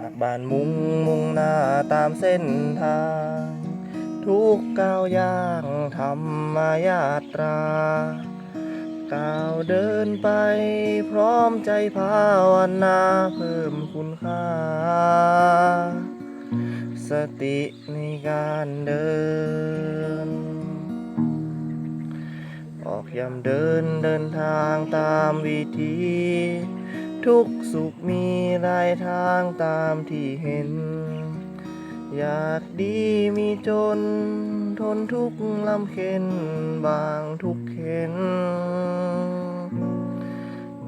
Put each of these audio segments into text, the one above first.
จากบ้านมุงมุ่งหน้าตามเส้นทาง ทุกก้าวย่างธรรมายาตราก้าวเดินไปพร้อมใจภาวนาเพิ่มคุณค่า สติในการเดิน ออกยามเดินเดินทางตามวิธี ทุกสุขมีรายทางตามที่เห็น อยากดีมีจน ทนทุกข์ลำเค็นบางทุกข์เข็น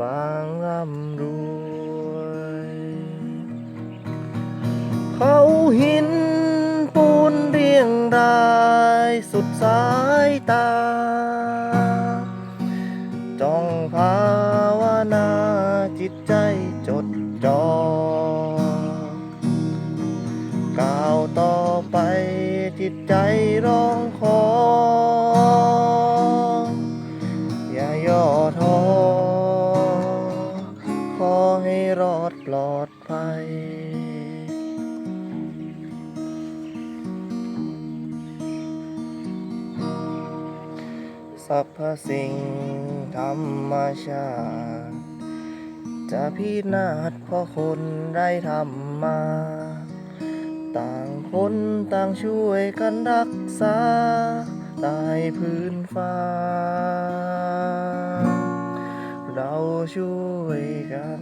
บางร่ำรวย เขาหินปูนเรียงรายสุดสายตา จ้องภา ตใจจดจอ่อก้าวต่อไปจิตใจร้องขอ อย่าย่อท้อขอให้รอดปลอดภัยสรรพสิ่งธรรมชาติ จะพินาศเพราะคนได้ทำมา ต่างคนต่างช่วยกันรักษาใต้พื้นฟ้า เราช่วยกัน